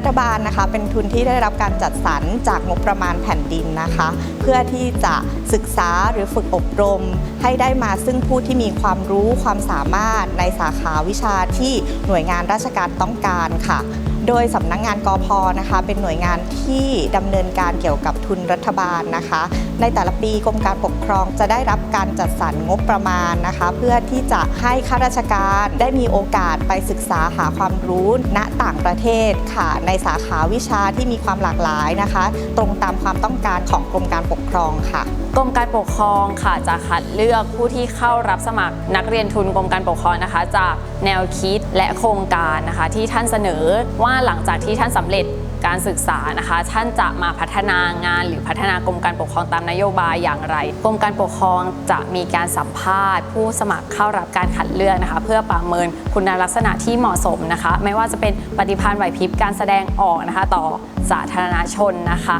ัฐบาลนะคะ เป็นทุนที่ได้รับการจัดสรรจากงบประมาณแผ่นดินนะคะ เพื่อที่จะศึกษาหรือฝึกอบรม ให้ได้มาซึ่งผู้ที่มีความรู้ความสามารถในสาขาวิชาที่หน่วยงานราชการต้องการค่ะ โดยสำนักงงาน กอพนะคะ เป็นหน่วยงานที่ดำเนินการเกี่ยวกับทุนรัฐบาลนะคะ ในแต่ละปีกรมการปกครองจะได้รับการจัดสรรงบประมาณนะคะ เพื่อที่จะให้ข้าราชการได้มีโอกาสไปศึกษาหาความรู้ณต่างประเทศค่ะ ในสาขาวิชาที่มีความหลากหลายนะคะ ตรงตามความต้องการของกรมการปกครองค่ะกรมการปกครองค่ะจะคัดเลือกผู้ที่เข้ารับสมัครนักเรียนทุนกรมการปกครองนะคะ จากแนวคิดและโครงการนะคะ ที่ท่านเสนอว่าหลังจากที่ท่านสำเร็จการศึกษานะคะ ท่านจะมาพัฒนางานหรือพัฒนากรมการปกครองตามนโยบายอย่างไร กรมการปกครองจะมีการสัมภาษณ์ ผู้สมัครเข้ารับการคัดเลือกนะคะ เพื่อประเมินคุณลักษณะที่เหมาะสมนะคะ ไม่ว่าจะเป็นปฏิภาณไหวพริบการแสดงออกนะคะ ต่อสาธารณชนนะคะ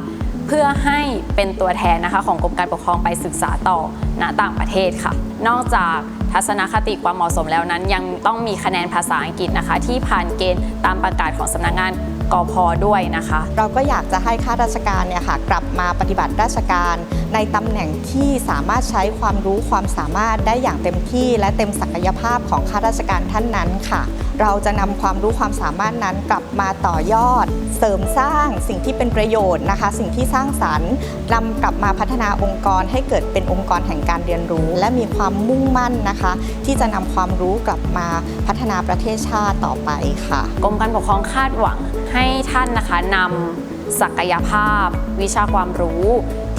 เพื่อให้เป็นตัวแทนนะคะของกรมการปกครองไปศึกษาต่อณต่างประเทศค่ะ นอกจากทัศนคติความเหมาะสมแล้วนั้น ยังต้องมีคะแนนภาษาอังกฤษนะคะ ที่ผ่านเกณฑ์ตามประกาศของสำนักงาน กพด้วยนะคะ เราก็อยากจะให้ข้าราชการเนี่ยค่ะกลับมาปฏิบัติราชการ ในตำแหน่งที่สามารถใช้ความรู้ความสามารถได้อย่างเต็มที่ และเต็มศักยภาพของข้าราชการท่านนั้นค่ะ เราจะนำความรู้ความสามารถนั้นกลับมาต่อยอด เสริมสร้างสิ่งที่เป็นประโยชน์นะคะ สิ่งที่สร้างสรรค์นำกลับมาพัฒนาองค์กรให้เกิดเป็นองค์กรแห่งการเรียนรู้ และมีความมุ่งมั่นนะคะ ที่จะนำความรู้กลับมาพัฒนาประเทศชาติต่อไปค่ะ กรมการปกครองคาดหวังให้ท่านนะคะนำศักยภาพ วิชาความรู้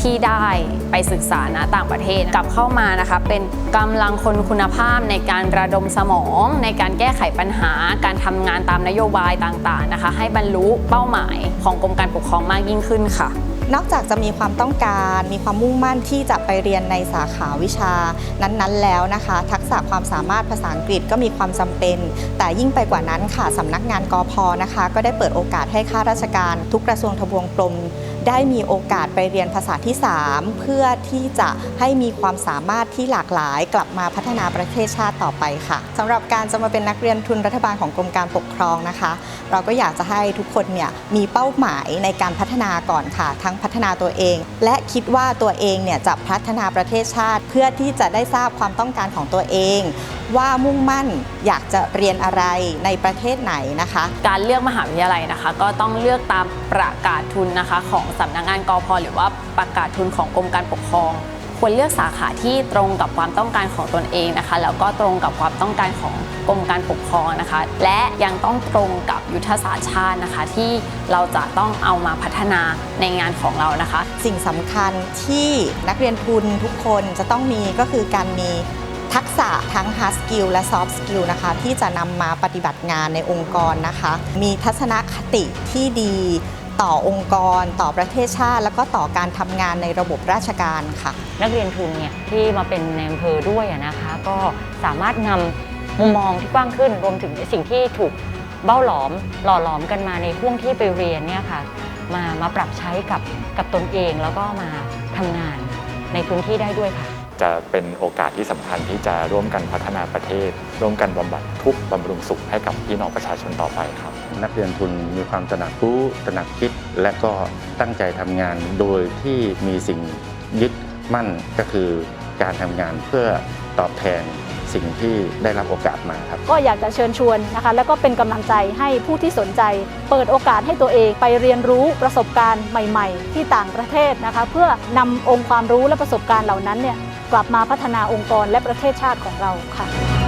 ที่ได้ไปศึกษาณต่างประเทศกลับเข้ามานะคะ เป็นกำลังคนคุณภาพในการระดมสมอง ในการแก้ไขปัญหา การทำงานตามนโยบายต่างๆนะคะ ให้บรรลุเป้าหมายของกรมการปกครองมากยิ่งขึ้นค่ะนอกจากจะมีความต้องการ มีความมุ่งมั่นที่จะไปเรียนในสาขาวิชานั้นๆ แล้วนะคะ ทักษะความสามารถภาษาอังกฤษก็มีความจำเป็น แต่ยิ่งไปกว่านั้นค่ะสำนักงานกอพนะคะ ก็ได้เปิดโอกาสให้ข้าราชการทุกกระทรวงทบวงกรม ได้มีโอกาสไปเรียนภาษาที่ 3 เพื่อที่จะให้มีความสามารถที่หลากหลายกลับมาพัฒนาประเทศชาติต่อไปค่ะสำหรับการจะมาเป็นนักเรียนทุนรัฐบาลของกรมการปกครองนะคะ เราก็อยากจะให้ทุกคนเนี่ยมีเป้าหมายในการพัฒนาก่อนค่ะ ทั้งพัฒนาตัวเอง และคิดว่าตัวเองเนี่ยจะพัฒนาประเทศชาติ เพื่อที่จะได้ทราบความต้องการของตัวเอง ว่ามุ่งมั่นอยากจะเรียนอะไรในประเทศไหนนะคะ การเลือกมหาวิทยาลัยนะคะ ก็ต้องเลือกตามประกาศทุนนะคะ ของสำนักงานกพหรือว่าประกาศทุนของกรมการปกครอง ควรเลือกสาขาที่ตรงกับความต้องการของตนเองนะคะ แล้วก็ตรงกับความต้องการของกรมการปกครองนะคะ และยังต้องตรงกับยุทธศาสตร์ชาตินะคะ ที่เราจะต้องเอามาพัฒนาในงานของเรานะคะ สิ่งสำคัญที่นักเรียนทุนทุกคนจะต้องมีก็คือการมี ทักษะทั้ง hard skill และ soft skill นะคะ ที่จะนำมาปฏิบัติงานในองค์กรนะคะ มีทัศนคติที่ดีต่อองค์กร ต่อประเทศชาติ แล้วก็ต่อการทำงานในระบบราชการค่ะ นักเรียนทุนเนี่ยที่มาเป็นในอำเภอด้วยนะคะ ก็สามารถนำมุมมองที่กว้างขึ้น รวมถึงสิ่งที่ถูกเบ้าหลอมหล่อหลอมกันมาในห่วงที่ไปเรียนเนี่ยค่ะมามาปรับใช้กับกับตนเองแล้วก็มาทำงานในพื้นที่ได้ด้วยค่ะ จะเป็นโอกาสที่สำคัญที่จะร่วมกันพัฒนาประเทศ ร่วมกันบำบัดทุกบำรุงสุขให้กับพี่น้องประชาชนต่อไปครับ นักเรียนทุนมีความตระหนักรู้ตระหนักคิด และก็ตั้งใจทำงานโดยที่มีสิ่งยึดมั่นก็คือการทำงานเพื่อตอบแทนสิ่งที่ได้รับโอกาสมาครับ ก็อยากจะเชิญชวนนะคะ แล้วก็เป็นกำลังใจให้ผู้ที่สนใจ เปิดโอกาสให้ตัวเองไปเรียนรู้ประสบการณ์ใหม่ ๆ ที่ต่างประเทศนะคะ เพื่อนำองค์ความรู้และประสบการณ์เหล่านั้นเนี่ยกลับมาพัฒนาองค์กรและประเทศชาติของเราค่ะ